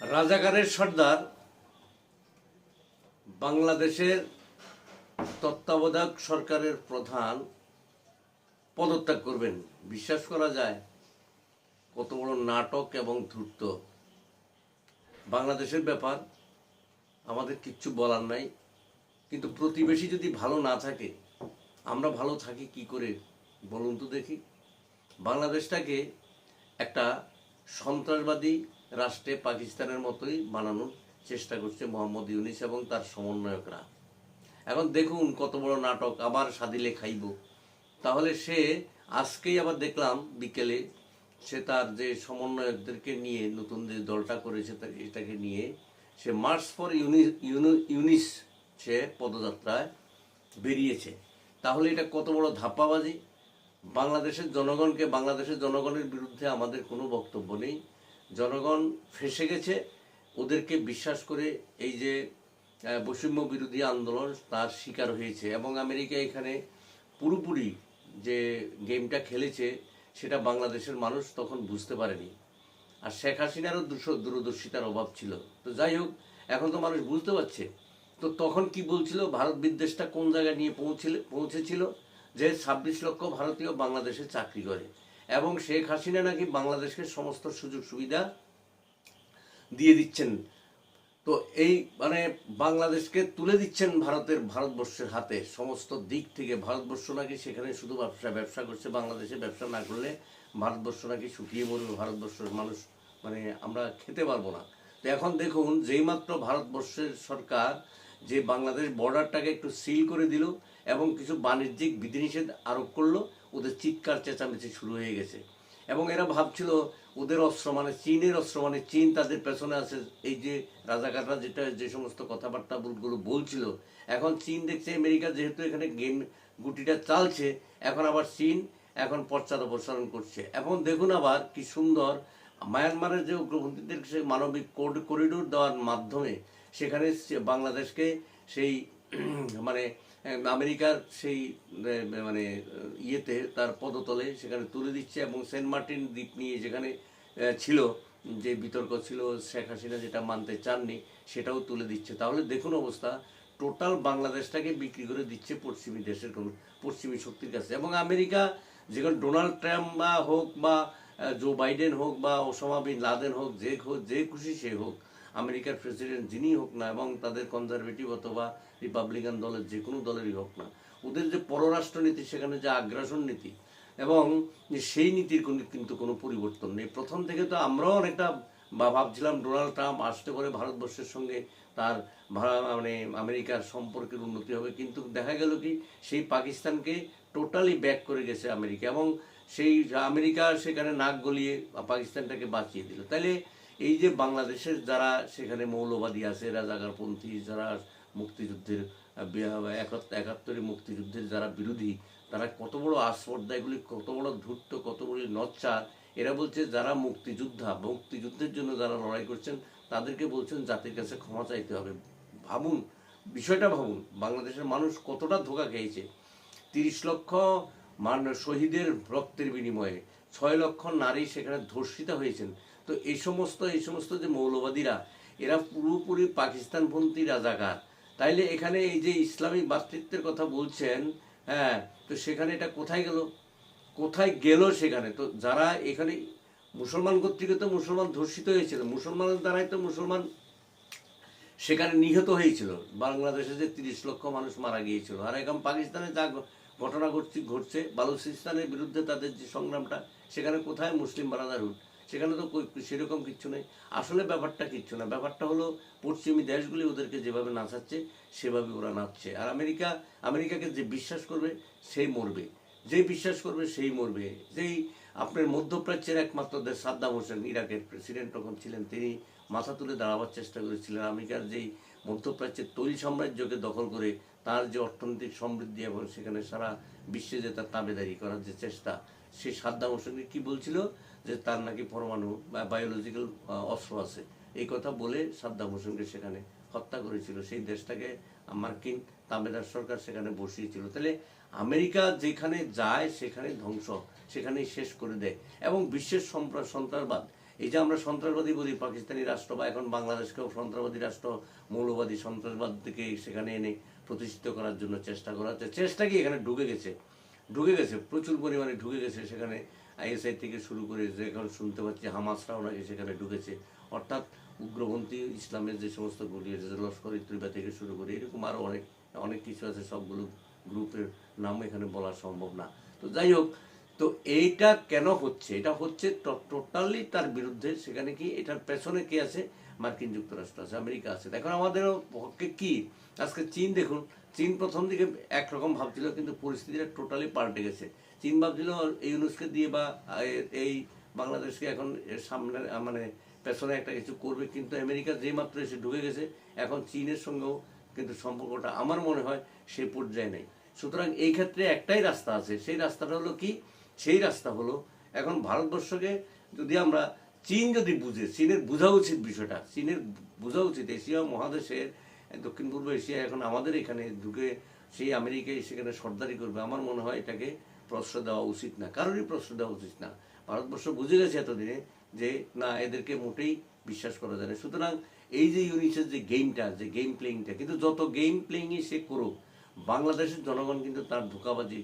রাজাকারের সর্দার, বাংলাদেশের তত্ত্বাবধায়ক সরকারের প্রধান পদত্যাগ করবেন। বিশ্বাস করা যায়, কত বড় নাটক এবং ধূর্ত। বাংলাদেশের ব্যাপার আমাদের কিচ্ছু বলার নাই, কিন্তু প্রতিবেশী যদি ভালো না থাকে, আমরা ভালো থাকি কি করে বলুন তো দেখি। বাংলাদেশটাকে একটা সন্ত্রাসবাদী রাষ্ট্রে পাকিস্তানের মতোই বানানোর চেষ্টা করছে মোহাম্মদ ইউনিস এবং তার সমন্বয়করা। এখন দেখুন কত বড় নাটক, আবার সাদিলে খাইব তাহলে সে আজকেই আবার দেখলাম বিকেলে সে তার যে সমন্বয়কদেরকে নিয়ে নতুন যে দলটা করেছে এটাকে নিয়ে সে মার্চ ফর ইউনিস ইউনিস সে পদযাত্রায় বেরিয়েছে। তাহলে এটা কত বড় ধাপ্পাবাজি? বাংলাদেশের জনগণকে বাংলাদেশের জনগণের বিরুদ্ধে আমাদের কোনো বক্তব্য নেই। জনগণ ফেসে গেছে। ওদেরকে বিশ্বাস করে এই যে বৈষম্য বিরোধী আন্দোলন তার শিকার হয়েছে। এবং আমেরিকা এখানে পুরোপুরি যে গেমটা খেলেছে, সেটা বাংলাদেশের মানুষ তখন বুঝতে পারেনি। আর শেখ হাসিনারও দুশো- দূরদর্শিতার অভাব ছিল। তো যাই হোক, এখন তো মানুষ বুঝতে পারছে। তো তখন কি বলছিল? ভারত বিদ্বেষটা কোন জায়গায় নিয়ে পৌঁছে পৌঁছেছিল? যে ছাব্বিশ লক্ষ ভারতীয় বাংলাদেশে চাকরি করে। এবং শেখ হাসিনা নাকি বাংলাদেশকে সমস্ত সুযোগ সুবিধা দিয়ে দিচ্ছেন। তো এই মানে বাংলাদেশকে তুলে দিচ্ছেন ভারতের ভারতবর্ষের হাতে। সমস্ত দিক থেকে ভারতবর্ষ নাকি সেখানে শুধু ব্যবসা ব্যবসা করছে। বাংলাদেশে ব্যবসা না করলে ভারতবর্ষ নাকি শুকিয়ে মরবে। ভারতবর্ষের মানুষ মানে আমরা খেতে পারব না। তো এখন দেখুন, যেইমাত্র ভারতবর্ষের সরকার যে বাংলাদেশ বর্ডারটাকে একটু সিল করে দিল এবং কিছু বাণিজ্যিক বিধিনিষেধ আরোপ করল ওদের চিৎকার চেঁচামেচি শুরু হয়ে গেছে। এবং এরা ভাবছিল ওদের অস্ত্র মানে চীনের অস্ত্র মানে চীন তাদের পেছনে আছে। এই যে রাজাকাররা যেটা, যে সমস্ত কথাবার্তা গুলো বলছিল, এখন চীন দেখছে আমেরিকা যেহেতু এখানে গেম গুটিটা চালছে, এখন আবার চীন এখন পশ্চাৎ অপসারণ করছে। এখন দেখুন আবার কি সুন্দর, মায়ানমারের যে উগ্রপন্থীদের সে মানবিক কোড, করিডোর দেওয়ার মাধ্যমে সেখানে বাংলাদেশকে সেই মানে আমেরিকার সেই মানে ইয়েতে তার পদতলে সেখানে তুলে দিচ্ছে এবং সেন্ট মার্টিন দ্বীপ নিয়ে যেখানে ছিল, যে বিতর্ক ছিল শেখ হাসিনা যেটা মানতে চাননি সেটাও তুলে দিচ্ছে। তাহলে দেখুন অবস্থা, টোটাল বাংলাদেশটাকে বিক্রি করে দিচ্ছে পশ্চিমী দেশের কোন, পশ্চিমী শক্তির কাছে। এবং আমেরিকা, যেখানে ডোনাল্ড ট্রাম্প বা হোক বা জো বাইডেন হোক বা ওসামা বিন লাদেন হোক, যে হোক, যে খুশি সে হোক আমেরিকার প্রেসিডেন্ট যিনি হোক না এবং তাদের কনজারভেটিভ অথবা রিপাবলিকান দলের যে কোনো দলেরই হোক না, ওদের যে পররাষ্ট্র নীতি সেখানে যে আগ্রাসন নীতি এবং সেই নীতির কোনো কিন্তু কোনো পরিবর্তন নেই। প্রথম থেকে তো আমরাও অনেকটা বা ভাবছিলাম ডোনাল্ড ট্রাম্প আসতে করে ভারতবর্ষের সঙ্গে, তার মানে আমেরিকার সম্পর্কের উন্নতি হবে। কিন্তু দেখা গেল কি, সেই পাকিস্তানকে টোটালি ব্যাক করে গেছে আমেরিকা এবং সেই আমেরিকা সেখানে নাক গলিয়ে পাকিস্তানটাকে বাঁচিয়ে দিল। তাইলে এই যে বাংলাদেশের যারা সেখানে মৌলবাদী আছে রাজাকারপন্থী যারা মুক্তিযুদ্ধের আহ, বি- একাত্ত- একাত্তরের মুক্তিযুদ্ধের যারা বিরোধী তারা কত বড় আস্পর্ধা এগুলি কত বড় ধূর্ত কত বড় নচ্চার এরা বলছে যারা মুক্তিযোদ্ধা মুক্তিযুদ্ধের জন্য যারা লড়াই করছেন তাদেরকে বলছেন জাতির কাছে ক্ষমা চাইতে হবে। ভাবুন বিষয়টা ভাবুন বাংলাদেশের মানুষ কতটা ধোকা খেয়েছে? তিরিশ লক্ষ মান শহীদের রক্তের বিনিময়ে ছয় লক্ষ নারী সেখানে ধর্ষিতা হয়েছেন। তো এই সমস্ত এই সমস্ত যে মৌলবাদীরা, এরা পুরোপুরি পাকিস্তানপন্থী রাজাকার। তাইলে এখানে এই যে ইসলামিক ভ্রাতৃত্বের কথা বলছেন হ্যাঁ তো সেখানে এটা কোথায় গেল? কোথায় গেল সেখানে? তো যারা এখানে মুসলমান কর্তৃক তো মুসলমান ধর্ষিত হয়েছিল, মুসলমানের দ্বারাই তো মুসলমান সেখানে নিহত হয়েছিল। বাংলাদেশে যে তিরিশ লক্ষ মানুষ মারা গিয়েছিল। আর এখন পাকিস্তানে যা ঘটনা ঘটছে ঘটছে, বালুচিস্তানের বিরুদ্ধে তাদের যে সংগ্রামটা, সেখানে কোথায় মুসলিম ব্রাদারহুড সেখানে তো সেরকম কিচ্ছু নেই। আসলে ব্যাপারটা কিচ্ছু না। ব্যাপারটা হলো, পশ্চিমী দেশগুলি ওদেরকে যেভাবে নাচাচ্ছে, সেভাবে ওরা নাচছে। আর আমেরিকা, আমেরিকাকে যে বিশ্বাস করবে, সেই মরবে। যে বিশ্বাস করবে, সেই মরবে। যেই আপনার মধ্যপ্রাচ্যের একমাত্র দেশ, সাদ্দাম হোসেন, ইরাকের প্রেসিডেন্ট তখন ছিলেন তিনি, মাথা তুলে দাঁড়াবার চেষ্টা করেছিলেন। আমেরিকার যেই মধ্যপ্রাচ্যের তৈল সাম্রাজ্যকে দখল করে, তার যে অর্থনৈতিক সমৃদ্ধি এবং সেখানে সারা বিশ্বে যে তার তাবেদারি করার যে চেষ্টা, সেই সাদ্দাম হোসেনকে কী বলছিল? যে তার নাকি পরমাণু বা বায়োলজিক্যাল অস্ত্র আছে। এই কথা বলে সাদ্দাম হোসেনকে সেখানে হত্যা করেছিল। সেই দেশটাকে মার্কিন তাবেদার সরকার সেখানে বসিয়েছিল। তাহলে আমেরিকা যেখানে যায় সেখানে ধ্বংস, সেখানেই শেষ করে দেয়। এবং বিশ্বের সন্ত্রাসবাদ, এই যে আমরা সন্ত্রাসবাদী বলি, পাকিস্তানি রাষ্ট্র বা এখন বাংলাদেশকেও সন্ত্রাসবাদী রাষ্ট্র, মৌলবাদী সন্ত্রাসবাদ থেকে সেখানে এনে প্রতিষ্ঠিত করার জন্য চেষ্টা করা হচ্ছে। চেষ্টা কি এখানে ঢুকে গেছে? ঢুকে গেছে, প্রচুর পরিমাণে ঢুকে গেছে সেখানে। আইএসআই থেকে শুরু করে যেখানে শুনতে পাচ্ছি হামাসরাও নাকি সেখানে ঢুকেছে। অর্থাৎ উগ্রপন্থী ইসলামের যে সমস্ত গুলি আছে লস্কর ইত্রিবা থেকে শুরু করে, এরকম আরও অনেক অনেক কিছু আছে, সবগুলো গ্রুপের নাম এখানে বলা সম্ভব না। তো যাই হোক, তো এইটা কেন হচ্ছে? এটা হচ্ছে টোটালি তার বিরুদ্ধে সেখানে কি, এটার পেছনে কে আছে? মার্কিন যুক্তরাষ্ট্র আছে, আমেরিকা আছে। এখন আমাদেরও পক্ষে কি? আজকে চীন, দেখুন, চীন প্রথম দিকে একরকম ভাবছিল, কিন্তু পরিস্থিতিটা টোটালি পাল্টে গেছে। চীন ভাবছিল এই ইউনুসকে দিয়ে বা, এই বাংলাদেশকে এখন সামনে মানে পেছনে একটা কিছু করবে। কিন্তু আমেরিকা যে মাত্র এসে ঢুকে গেছে, এখন চীনের সঙ্গেও কিন্তু সম্পর্কটা আমার মনে হয় সেই পর্যায়ে নেই। সুতরাং এই ক্ষেত্রে একটাই রাস্তা আছে। সেই রাস্তাটা হলো কি? সেই রাস্তা হলো এখন ভারতবর্ষকে যদি আমরা চীন যদি বুঝে, চীনের বোঝা উচিত বিষয়টা, চীনের বোঝা উচিত। এশিয়া মহাদেশের দক্ষিণ পূর্ব এশিয়া এখন আমাদের এখানে ঢুকে সেই আমেরিকায় সেখানে সর্দারি করবে। আমার মনে হয় এটাকে প্রশ্রয় দেওয়া উচিত না। কারোরই প্রশ্রয় দেওয়া উচিত না। ভারতবর্ষ বুঝে গেছে এতদিনে যে, না, এদেরকে মোটেই বিশ্বাস করা যায় না। সুতরাং এই যে ইউনিসের যে গেমটা, যে গেম প্লেইংটা কিন্তু যত গেম প্লেইংই সে করুক, বাংলাদেশের জনগণ কিন্তু তার ধোকাবাজি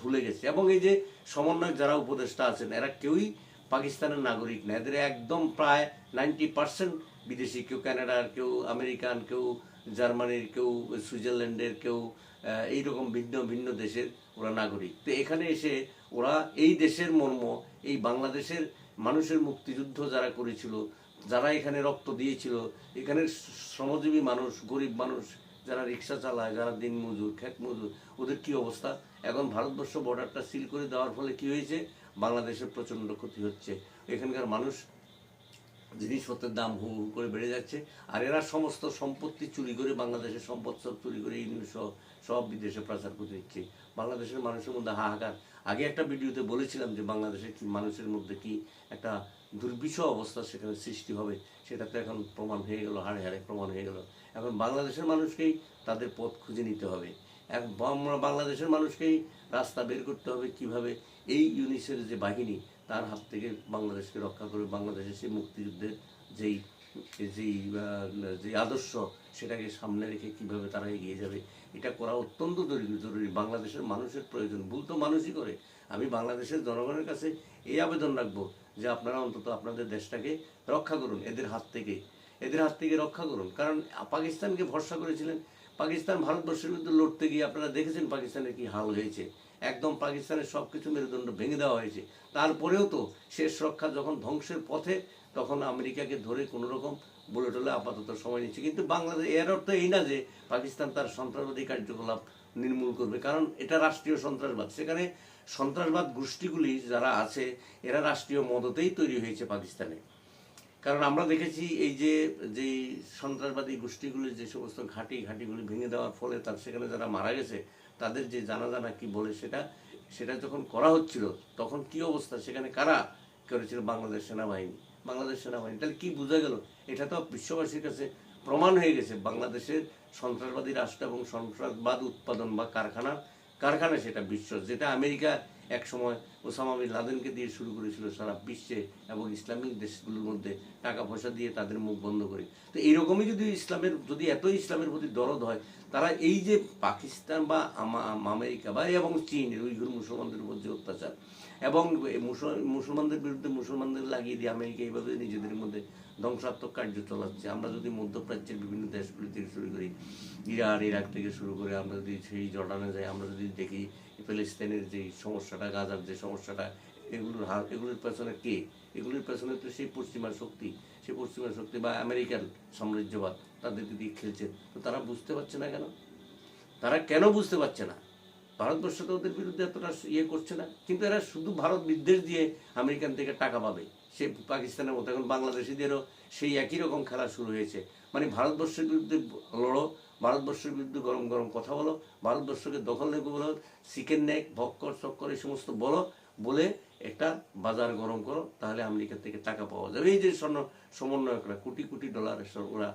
ভুলে গেছে। এবং এই যে সমন্বয়ক যারা উপদেষ্টা আছেন, এরা কেউই পাকিস্তানের নাগরিক না। এদের একদম প্রায় নাইনটি পার্সেন্ট বিদেশি, কেউ কানাডার, কেউ আমেরিকান, কেউ জার্মানির, কেউ সুইজারল্যান্ডের, কেউ আহ, এইরকম ভিন্ন ভিন্ন দেশের ওরা নাগরিক। তো এখানে এসে ওরা এই দেশের মর্ম এই বাংলাদেশের মানুষের মুক্তিযুদ্ধ যারা করেছিল যারা এখানে রক্ত দিয়েছিল এখানে শ্রমজীবী মানুষ গরিব মানুষ যারা রিক্সা চালায় যারা দিন মজুর খেত মজুর ওদের কি অবস্থা? এখন ভারতবর্ষ বর্ডারটা সিল করে দেওয়ার ফলে কি হয়েছে? বাংলাদেশের প্রচণ্ড ক্ষতি হচ্ছে। এখানকার মানুষ জিনিসপত্রের দাম হু হু করে বেড়ে যাচ্ছে, আর এরা সমস্ত সম্পত্তি চুরি করে বাংলাদেশের সম্পদ সব চুরি করে ইউনিয়ন সহ, সব বিদেশে প্রচার করে দিচ্ছে। বাংলাদেশের মানুষের মধ্যে হাহাকার। আগে একটা ভিডিওতে বলেছিলাম যে বাংলাদেশের কি মানুষের মধ্যে কি একটা দুর্বিষহ অবস্থা সেখানে সৃষ্টি হবে, সেটা তো এখন প্রমাণ হয়ে গেল, হাড়ে হাড়ে প্রমাণ হয়ে গেল। এখন বাংলাদেশের মানুষকেই তাদের পথ খুঁজে নিতে হবে। এক বাংলাদেশের মানুষকেই রাস্তা বের করতে হবে কীভাবে এই ইউনিসের যে বাহিনী তার হাত থেকে বাংলাদেশকে রক্ষা করবে বাংলাদেশের সেই মুক্তিযুদ্ধের যেই যেই যে আদর্শ সেটাকে সামনে রেখে কীভাবে তারা এগিয়ে যাবে, এটা করা অত্যন্ত জরুরি। বাংলাদেশের মানুষের প্রয়োজন। ভুল তো মানুষই করে। আমি বাংলাদেশের জনগণের কাছে এই আবেদন রাখব যে আপনারা অন্তত আপনাদের দেশটাকে রক্ষা করুন, এদের হাত থেকে। এদের হাত থেকে রক্ষা করুন। কারণ পাকিস্তানকে ভরসা করেছিলেন পাকিস্তান ভারতবর্ষের বিরুদ্ধে লড়তে গিয়ে আপনারা দেখেছেন পাকিস্তানের কি হাল হয়েছে। একদম পাকিস্তানের সব কিছু মেরুদণ্ড ভেঙে দেওয়া হয়েছে। তারপরেও তো শেষ রক্ষা যখন ধ্বংসের পথে, তখন আমেরিকাকে ধরে কোনো রকম বলে টলে আপাতত সময় নিচ্ছে। কিন্তু বাংলাদেশ, এর অর্থ এই না যে পাকিস্তান তার সন্ত্রাসবাদী কার্যকলাপ নির্মূল করবে। কারণ এটা রাষ্ট্রীয় সন্ত্রাসবাদ। সেখানে সন্ত্রাসবাদ গোষ্ঠীগুলি যারা আছে, এরা রাষ্ট্রীয় মদতেই তৈরি হয়েছে পাকিস্তানে। কারণ আমরা দেখেছি এই যে, যেই সন্ত্রাসবাদী গোষ্ঠীগুলি, যে সমস্ত ঘাঁটি ঘাঁটিগুলি ভেঙে দেওয়ার ফলে তার সেখানে যারা মারা গেছে, তাদের যে জানা জানা কি বলে সেটা সেটা যখন করা হচ্ছিল, তখন কি অবস্থা? সেখানে কারা করেছিল বাংলাদেশ সেনাবাহিনী? বাংলাদেশ সেনাবাহিনী। তাহলে কি বোঝা গেল? এটা তো বিশ্ববাসীর কাছে প্রমাণ হয়ে গেছে। বাংলাদেশের সন্ত্রাসবাদী রাষ্ট্র এবং সন্ত্রাসবাদ উৎপাদন বা কারখানা কারখানা সেটা বিশ্ব, যেটা আমেরিকা এক সময় ওসামা বিন লাদেনকে দিয়ে শুরু করেছিল সারা বিশ্বে এবং ইসলামিক দেশগুলোর মধ্যে টাকা পয়সা দিয়ে তাদের মুখ বন্ধ করে। তো এইরকমই যদি ইসলামের, যদি এতই ইসলামের প্রতি দরদ হয়, তারা এই যে পাকিস্তান বা আমা- আমেরিকা বা এবং চীন উইঘুর মুসলমানদের উপর যে অত্যাচার এবং মুসলমানদের বিরুদ্ধে মুসলমানদের লাগিয়ে দিয়ে আমেরিকা এইভাবে নিজেদের মধ্যে ধ্বংসাত্মক কার্য চালাচ্ছে। আমরা যদি মধ্যপ্রাচ্যের বিভিন্ন দেশগুলি থেকে শুরু করি, ইরান, ইরাক থেকে শুরু করে আমরা যদি সেই জর্ডানে যাই, আমরা যদি দেখি ফিলিস্তিনের যে সমস্যাটা, গাজার যে সমস্যাটা, এগুলোর হার এগুলোর পেছনে কে? এগুলোর পেছনে তো সেই পশ্চিমা শক্তি। সেই পশ্চিমা শক্তি বা আমেরিকান সাম্রাজ্যবাদ তাদেরকে দিয়ে খেলছে। তো তারা বুঝতে পারছে না কেন? তারা কেন বুঝতে পারছে না? ভারতবর্ষ তো ওদের বিরুদ্ধে এতটা ইয়ে করছে না। কিন্তু এরা শুধু ভারত বিদ্বেষ দিয়ে আমেরিকান থেকে টাকা পাবে। সে পাকিস্তানের মতো। এখন বাংলাদেশিদেরও সেই একই রকম খেলা শুরু হয়েছে। মানে ভারতবর্ষের বিরুদ্ধে লড়ো, ভারতবর্ষের বিরুদ্ধে গরম গরম কথা বলো, ভারতবর্ষকে দখল নেবে বলো, চিকেন নেক, ভক্কর চক্কর এই সমস্ত বলো, বলে একটা বাজার গরম করো, তাহলে আমেরিকা থেকে টাকা পাওয়া যাবে। এই যে সমন্বয়করা, কোটি কোটি ডলার ওরা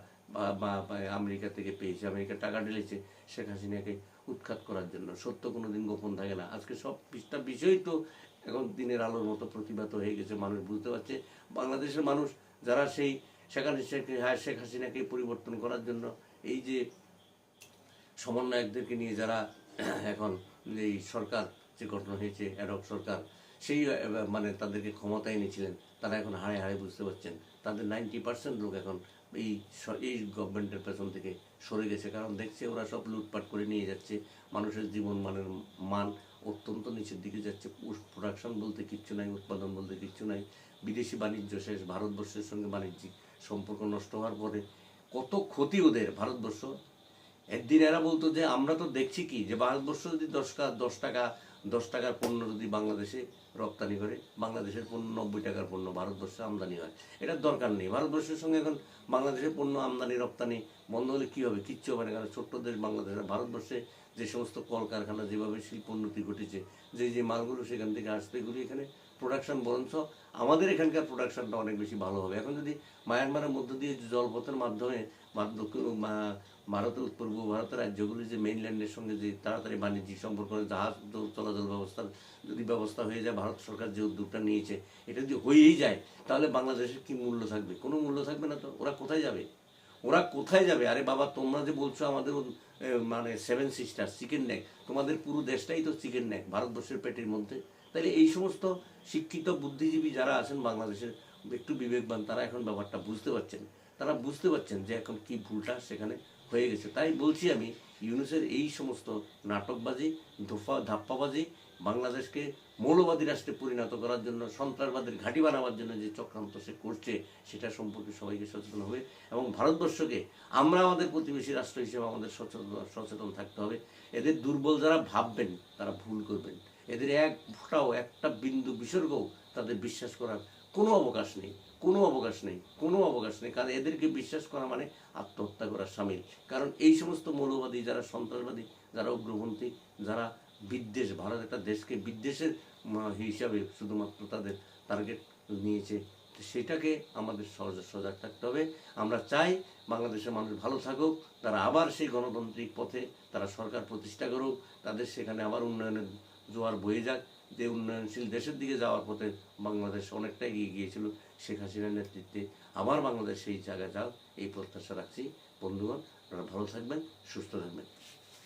আমেরিকা থেকে পেয়েছে। আমেরিকা টাকা ঢেলেছে শেখ হাসিনাকে উৎখাত করার জন্য। সত্য কোনো দিন গোপন থাকে না। আজকে সব বিষয় তো এখন দিনের আলোর মতো প্রতিভাত হয়ে গেছে মানুষ বুঝতে পারছে। বাংলাদেশের মানুষ যারা সেই সেখানে শেখ হ্যাঁ, শেখ হাসিনাকে পরিবর্তন করার জন্য এই যে সমন্বয়কদেরকে নিয়ে যারা এখন এই সরকার যে গঠন হয়েছে অ্যাডক সরকার সেই মানে তাদেরকে ক্ষমতায় এনেছিলেন তারা এখন হাড়ে হাড়ে বুঝতে পারছেন। তাদের নাইনটি পার্সেন্ট লোক এখন এই এই গভর্নমেন্টের পেছন থেকে সরে গেছে। কারণ দেখছে ওরা সব লুটপাট করে নিয়ে যাচ্ছে মানুষের জীবন মানের মান অত্যন্ত নিচের দিকে যাচ্ছে। প্রোডাকশন বলতে কিচ্ছু নাই, উৎপাদন বলতে কিচ্ছু নাই। বিদেশি বাণিজ্য শেষ, ভারতবর্ষের সঙ্গে বাণিজ্যিক সম্পর্ক নষ্ট হওয়ার পরে কত ক্ষতি ওদের ভারতবর্ষ। একদিন এরা বলতো যে, আমরা তো দেখছি কি, যে ভারতবর্ষ যদি দশ দশ টাকা, দশ টাকার পণ্য যদি বাংলাদেশে রপ্তানি করে, বাংলাদেশের পণ্য নব্বই টাকার পণ্য ভারতবর্ষে আমদানি হয়। এটার দরকার নেই। ভারতবর্ষের সঙ্গে এখন বাংলাদেশের পণ্য আমদানি, রপ্তানি বন্ধ হলে কী হবে? কিচ্ছু হবে না, কারণ ছোট্ট দেশ বাংলাদেশ ভারতবর্ষে যে সমস্ত কলকারখানা যেভাবে শিল্পোন্নতি ঘটেছে, যে যে মালগুলো সেখান থেকে আসবে এগুলি এখানে প্রোডাকশন বরঞ্চ আমাদের এখানকার প্রোডাকশনটা অনেক বেশি ভালো হবে। এখন যদি মায়ানমারের মধ্য দিয়ে জলপথের মাধ্যমে ভারতের পূর্ব ভারতের রাজ্যগুলি যে মেইনল্যান্ডের সঙ্গে যে তাড়াতাড়ি বাণিজ্যিক সম্পর্ক জাহাজ চলাচল ব্যবস্থার যদি ব্যবস্থা হয়ে যায়, ভারত সরকার যে উদ্যোগটা নিয়েছে, এটা যদি হয়েই যায়, তাহলে বাংলাদেশের কি মূল্য থাকবে? কোনো মূল্য থাকবে না তো? ওরা কোথায় যাবে? ওরা কোথায় যাবে? আরে বাবা, তোমরা যে বলছো আমাদের মানে সেভেন সিস্টার চিকেন নেক তোমাদের পুরো দেশটাই তো চিকেন নেক ভারতবর্ষের পেটের মধ্যে। তাহলে এই সমস্ত শিক্ষিত বুদ্ধিজীবী যারা আছেন বাংলাদেশের, একটু বিবেকবান, তারা এখন ব্যাপারটা বুঝতে পারছেন। তারা বুঝতে পারছেন যে এখন কি ভুলটা সেখানে হয়ে গেছে। তাই বলছি আমি, ইউনুসের এই সমস্ত নাটকবাজি, ধোফা, ধাপ্পাবাজি, বাংলাদেশকে মৌলবাদী রাষ্ট্রে পরিণত করার জন্য, সন্ত্রাসবাদের ঘাঁটি বানাবার জন্য যে চক্রান্ত সে করছে সেটা সম্পর্কে সবাইকে সচেতন হবে এবং ভারতবর্ষকে আমরা আমাদের প্রতিবেশী রাষ্ট্র হিসেবে আমাদের সচেতন সচেতন থাকতে হবে। এদের দুর্বল যারা ভাববেন, তারা ভুল করবেন। এদের এক ফোঁটাও, একটা বিন্দু বিসর্গও তাদের বিশ্বাস করার কোনো অবকাশ নেই, কোনো অবকাশ নেই, কোনো অবকাশ নেই। কারণ এদেরকে বিশ্বাস করা মানে আত্মহত্যা করার সামিল। কারণ এই সমস্ত মৌলবাদী, যারা সন্ত্রাসবাদী, যারা উগ্রপন্থী, যারা বিদ্বেষ, ভারত একটা দেশকে বিদ্বেষের হিসাবে শুধুমাত্র তাদের টার্গেট নিয়েছে। সেটাকে আমাদের সহজ সজাগ থাকতে হবে। আমরা চাই বাংলাদেশের মানুষ ভালো থাকুক, তারা আবার সেই গণতান্ত্রিক পথে তারা সরকার প্রতিষ্ঠা করুক, তাদের সেখানে আবার উন্নয়নের জোয়ার বয়ে যাক। যে উন্নয়নশীল দেশের দিকে যাওয়ার পথে বাংলাদেশ অনেকটা এগিয়ে গিয়েছিল, শেখ হাসিনার নেতৃত্বে। আবার বাংলাদেশ সেই জায়গায় যাও এই প্রত্যাশা রাখছি। বন্ধুগণ, আপনারা ভালো থাকবেন, সুস্থ থাকবেন।